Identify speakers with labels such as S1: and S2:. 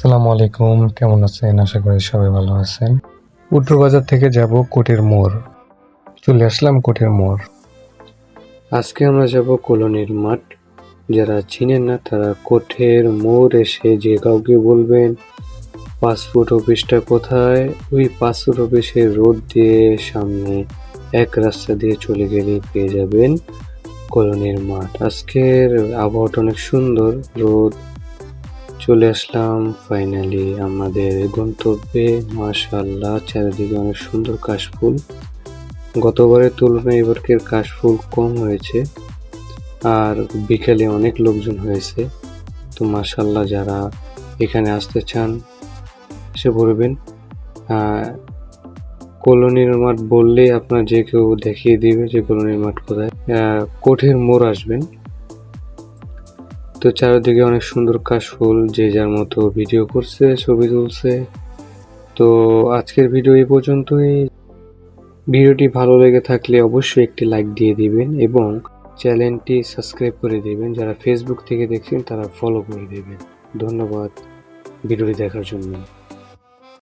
S1: আসসালামু আলাইকুম, কেমন আছেন? আশা করি সবাই ভালো আছেন। উত্তর বাজার থেকে যাব কোটের মোড়। চলে আসলাম কোটের মোড়।
S2: আজকে আমরা যাব কলোনির মাঠ। যারা চিনেন না, তারা কোঠের মোড় এসে যে কাউকে বলবেন পাসপোর্ট অফিসটা কোথায়? ওই পাসপোর্ট অফিসের রোড দিয়ে সামনে এক রাস্তা দিয়ে চলে গেলে পেয়ে যাবেন কলোনির মাঠ। আজকের আবহাওয়াটা অনেক সুন্দর, রোদ চলে আসলাম ফাইনালি আমাদের গন্তব্যে। মাশাল্লাহ চারিদিকে অনেক সুন্দর কাশফুল। গতবারের তুলনায় এবারকের কাশফুল কম হয়েছে আর বিকেলে অনেক লোকজন হয়েছে। তো মাশাল্লাহ যারা এখানে আসতে চান সে আহ, কলোনির মাঠ বললেই আপনার যে কেউ দেখিয়ে দিবে যে কলোনির মাঠ কোথায়। কোঠের মোড় আসবেন। তো চারিদিকে অনেক সুন্দর কাশফুল, যে যার মতো ভিডিও করছে, ছবি তুলছে। তো আজকের ভিডিও এই পর্যন্তই। ভিডিওটি ভালো লেগে থাকলে অবশ্যই একটি লাইক দিয়ে দিবেন এবং চ্যানেলটি সাবস্ক্রাইব করে দিবেন। যারা ফেসবুক থেকে দেখছেন, তারা ফলো করে দেবেন। ধন্যবাদ ভিডিওটি দেখার জন্য।